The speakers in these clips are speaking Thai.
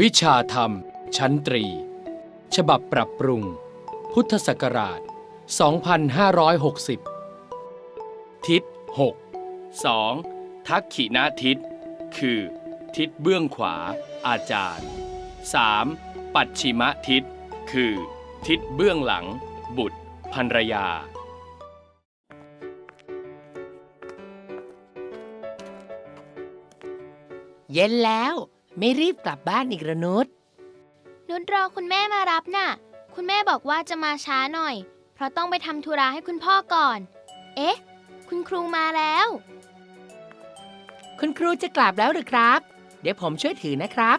วิชาธรรม ชั้นตรี ฉบับปรับปรุง พุทธศักราช 2560 ทิศ 6 2. ทักขินาทิศ คือ ทิศเบื้องขวา อาจารย์ 3. ปัจฉิมทิศ คือ ทิศเบื้องหลัง บุตรภรรยาเย็นแล้ว ไม่รีบกลับบ้านอีกระนุษนุชรอคุณแม่มารับน่ะ คุณแม่บอกว่าจะมาช้าหน่อย เพราะต้องไปทำธุระให้คุณพ่อก่อน เอ๊ะ คุณครูมาแล้ว คุณครูจะกลับแล้วหรือครับ เดี๋ยวผมช่วยถือนะครับ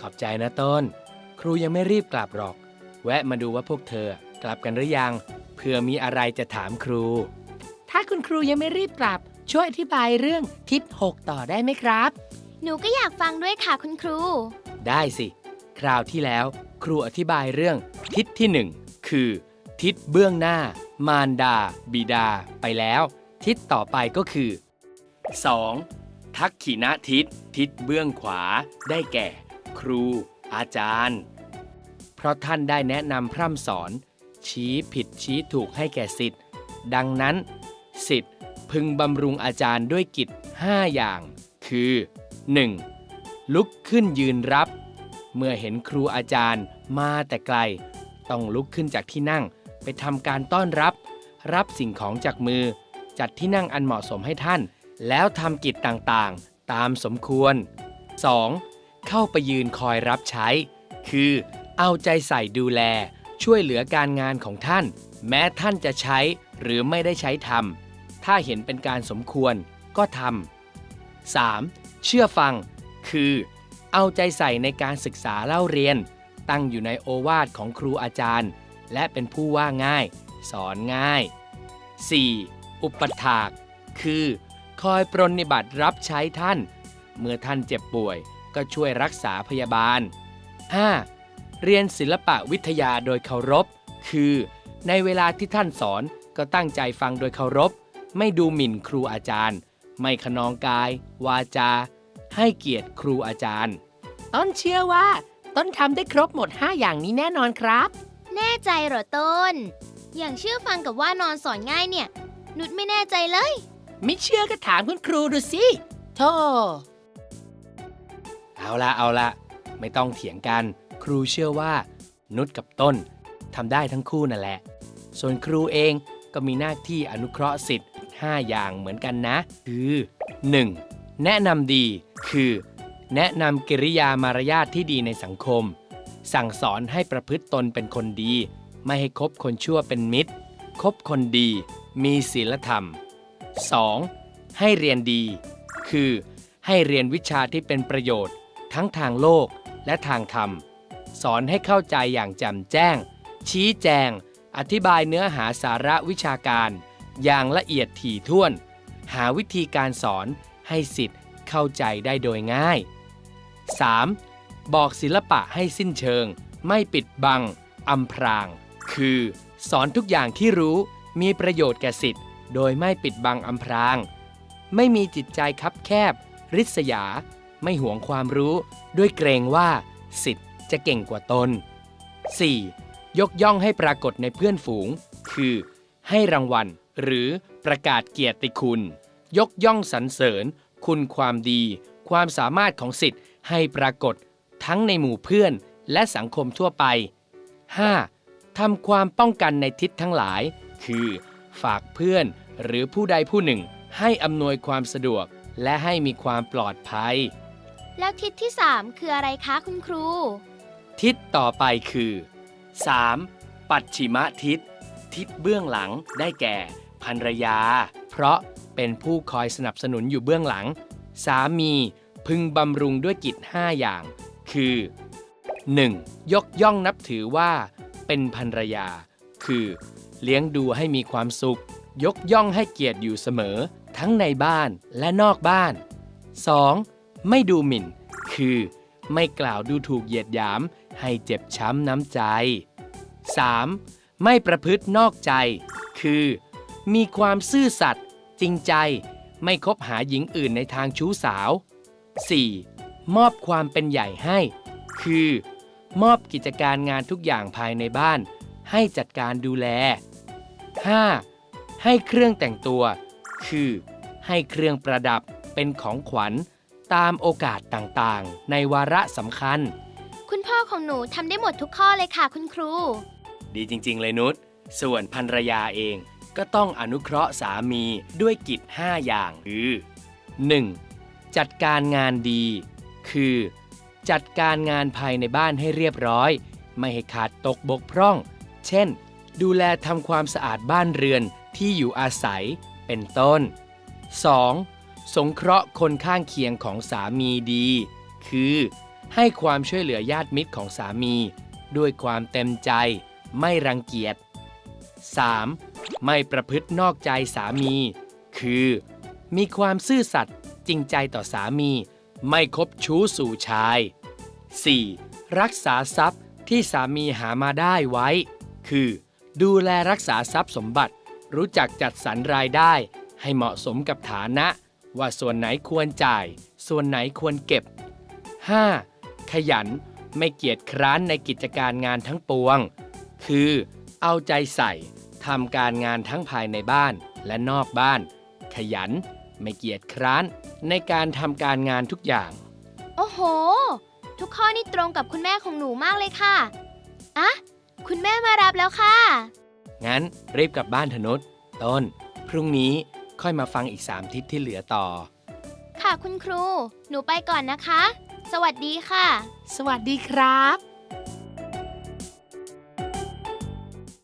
ขอบใจนะต้น ครูยังไม่รีบกลับหรอก แวะมาดูว่าพวกเธอกลับกันหรือยังเพื่อมีอะไรจะถามครู ถ้าคุณครูยังไม่รีบกลับ ช่วยอธิบายเรื่องทิศหกต่อได้ไหมครับ หนูก็อยากฟังด้วยค่ะคุณครู ได้สิ คราวที่แล้วครูอธิบายเรื่อง ทิศที่หนึ่งคือ ทิศเบื้องหน้า มารดา บิดา ไปแล้ว ทิศต่อไปก็คือ 2. ทักขินะทิศ ทิศเบื้องขวา ได้แก่ ครู อาจารย์ เพราะท่านได้แนะนำพร่ำสอน ชี้ผิดชี้ถูกให้แก่สิทธิ์ดังนั้นสิทธิ์ พึงบำรุงอาจารย์ด้วยกิจ 5 อย่าง คือ 1. ลุกขึ้นยืนรับ เมื่อเห็นครูอาจารย์มาแต่ไกล ต้องลุกขึ้นจากที่นั่งไปทำการต้อนรับ รับสิ่งของจากมือ จัดที่นั่งอันเหมาะสมให้ท่าน แล้วทำกิจต่างๆ ตามสมควร 2. เข้าไปยืนคอยรับใช้ คือ เอาใจใส่ดูแล ช่วยเหลือการงานของท่าน แม้ท่านจะใช้หรือไม่ได้ใช้ทำ ถ้าเห็นเป็นการสมควรก็ทำ 3. เชื่อฟัง คือ เอาใจใส่ในการศึกษาเล่าเรียน ตั้งอยู่ในโอวาทของครูอาจารย์ และเป็นผู้ว่าง่าย สอนง่าย 4. อุปถาก คือ คอยปรนนิบัติรับใช้ท่าน เมื่อท่านเจ็บป่วยก็ช่วยรักษาพยาบาล 5. เรียนศิลปะวิทยาโดยเคารพ คือ ในเวลาที่ท่านสอนก็ตั้งใจฟังโดยเคารพ ไม่ดูหมิ่นครูอาจารย์ ไม่ขนองกาย วาจา ให้เกียรติครูอาจารย์ ต้นเชื่อว่า ต้นทำได้ครบหมด 5 อย่างนี้แน่นอนครับ แน่ใจเหรอต้น อย่างเชื่อฟังกับว่านอนสอนง่ายเนี่ย นุชไม่แน่ใจเลย ไม่เชื่อก็ถามคุณครูดูสิโธ่เอาละเอาละไม่ต้องเถียงกัน ครูเชื่อว่า นุชกับต้นทำได้ทั้งคู่นั่นแหละ ส่วนครูเองก็มีหน้าที่อนุเคราะห์สิทธิ์ 5 อย่างเหมือนกันนะ คือ 1. แนะนำดีคือ แนะนำกิริยามารยาทที่ดีในสังคม สั่งสอนให้ประพฤติตนเป็นคนดี ไม่ให้คบคนชั่วเป็นมิตร คบคนดี มีศีลธรรม 2. ให้เรียนดี คือ ให้เรียนวิชาที่เป็นประโยชน์ ทั้งทางโลกและทางธรรม สอนให้เข้าใจอย่างแจ่มแจ้ง ชี้แจง อธิบายเนื้อหาสาระวิชาการ อย่างละเอียดถี่ถ้วน หาวิธีการสอนให้สิทธิ์เข้าใจได้โดยง่าย 3. บอกศิลปะให้สิ้นเชิง ไม่ปิดบังอำพราง คือ สอนทุกอย่างที่รู้มีประโยชน์แก่สิทธิ์โดยไม่ปิดบังอำพราง ไม่มีจิตใจคับแคบ ริษยา ไม่หวงความรู้ด้วยเกรงว่า สิทธิ์จะเก่งกว่าตน 4. ยกย่องให้ปรากฏในเพื่อนฝูง คือ ให้รางวัล หรือประกาศเกียรติคุณ ยกย่องสรรเสริญ คุณความดี ความสามารถของสิทธิ์ให้ปรากฏทั้งในหมู่เพื่อนและสังคมทั่วไป 5. ทำความป้องกันในทิศทั้งหลาย คือ ฝากเพื่อนหรือผู้ใดผู้หนึ่ง ให้อำนวยความสะดวกและให้มีความปลอดภัย แล้วทิศที่ 3 คืออะไรคะคุณครู ทิศต่อไปคือ 3. ปัจฉิมทิศ ทิศเบื้องหลังได้แก่ ภรรยา เพราะเป็นผู้คอยสนับสนุนอยู่เบื้องหลัง สามีพึงบำรุงด้วยกิจ 5 อย่าง คือ 1. ยกย่องนับถือว่า เป็นภรรยา คือ เลี้ยงดูให้มีความสุข ยกย่องให้เกียรติอยู่เสมอ ทั้งในบ้านและนอกบ้าน 2. ไม่ดูหมิ่น คือ ไม่กล่าวดูถูกเหยียดหยาม ให้เจ็บช้ำน้ำใจ 3. ไม่ประพฤตินอกใจ คือ มีความซื่อสัตย์จริงใจไม่คบหาหญิงอื่นในทางชู้สาว 4. มอบความเป็นใหญ่ให้ คือ มอบกิจการงานทุกอย่างภายในบ้าน ให้จัดการดูแล 5. ให้เครื่องแต่งตัว คือ ให้เครื่องประดับเป็นของขวัญตามโอกาสต่างๆ ในวาระสำคัญ คุณพ่อของหนูทำได้หมดทุกข้อเลยค่ะคุณครู ดีจริง ๆ เลยนุชส่วนภรรยาเอง ก็ต้องอนุเคราะห์สามีด้วยกิจ 5 อย่างคือ 1. จัดการงานดี คือ จัดการงานภายในบ้านให้เรียบร้อย ไม่ให้ขาดตกบกพร่อง เช่น ดูแลทำความสะอาดบ้านเรือนที่อยู่อาศัยเป็นต้น 2. สงเคราะห์คนข้างเคียงของสามีดี คือ ให้ความช่วยเหลือญาติมิตรของสามี ด้วยความเต็มใจ ไม่รังเกียจ 3. ไม่ประพฤตินอกใจสามี คือ มีความซื่อสัตย์จริงใจต่อสามี ไม่คบชู้สู่ชาย 4. รักษาทรัพย์ที่สามีหามาได้ไว้ คือ ดูแลรักษาทรัพย์สมบัติ รู้จักจัดสรรรายได้ ให้เหมาะสมกับฐานะ ว่าส่วนไหนควรจ่าย ส่วนไหนควรเก็บ 5. ขยันไม่เกียจคร้านในกิจการงานทั้งปวง คือ เอาใจใส่ ทำการงานทั้งภายในบ้านและนอกบ้าน ขยัน ไม่เกียจคร้าน ในการทำการงานทุกอย่าง โอ้โห ทุกข้อนี่ตรงกับคุณแม่ของหนูมากเลยค่ะ อะคุณแม่มารับแล้วค่ะ งั้นรีบกลับบ้านเถอะนุชต้น พรุ่งนี้ค่อยมาฟังอีก3ทิศที่เหลือต่อ ค่ะคุณครู หนูไปก่อนนะคะ สวัสดีค่ะ สวัสดีครับ